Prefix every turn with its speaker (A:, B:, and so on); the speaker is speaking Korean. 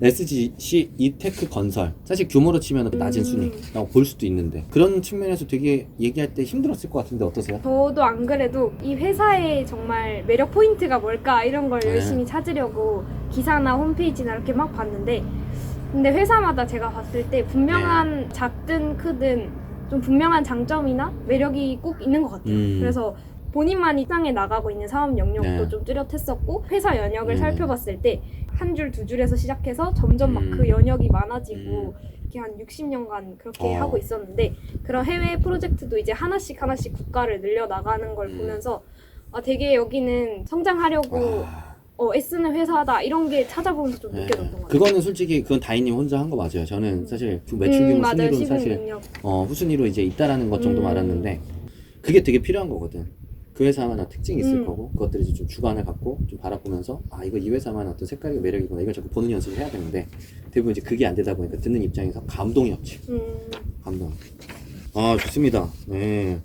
A: SGC 이테크 건설 사실 규모로 치면 낮은
B: 음.
A: 순위라고 볼 수도 있는데 그런 측면에서 되게 얘기할 때 힘들었을 것 같은데 어떠세요?
B: 저도 안 그래도 이 회사의 정말 매력 포인트가 뭘까 이런 걸
A: 네.
B: 열심히 찾으려고 기사나 홈페이지나 이렇게 막 봤는데 근데 회사마다 제가 봤을 때 분명한
A: 네.
B: 작든 크든 좀 분명한 장점이나 매력이 꼭 있는 것 같아요.
A: 음.
B: 그래서 본인만이 땅에 나가고 있는 사업 영역도
A: 네.
B: 좀 뚜렷했었고 회사 연역을
A: 음.
B: 살펴봤을 때 한 줄 두 줄에서 시작해서 점점 막
A: 음.
B: 그 연역이 많아지고 이렇게 한 60년간 그렇게
A: 어.
B: 하고 있었는데 그런 해외 프로젝트도 이제 하나씩 하나씩 국가를 늘려 나가는 걸
A: 음.
B: 보면서 아 되게 여기는 성장하려고
A: 아,
B: 어, 애쓰는 회사다 이런 게 찾아보면서 좀
A: 네.
B: 느껴졌던 것 같아요.
A: 그거는 솔직히 그건 다이님 혼자 한 거 맞아요. 저는 사실 그 매출 규모
B: 음, 맞아요.
A: 순위로 사실
B: 능력.
A: 어, 후순위로 이제 있다라는 것 정도
B: 음.
A: 알았는데 그게 되게 필요한 거거든. 그 회사만 한 특징이 있을
B: 음.
A: 거고 그것들을 이제 좀 주관을 갖고 좀 바라보면서 아 이거 이 회사만 어떤 색깔이 매력이구나. 이걸 자꾸 보는 연습을 해야 되는데 대부분 이제 그게 안 되다 보니까 듣는 입장에서 감동이 없지.
B: 음,
A: 감동. 아 좋습니다. 네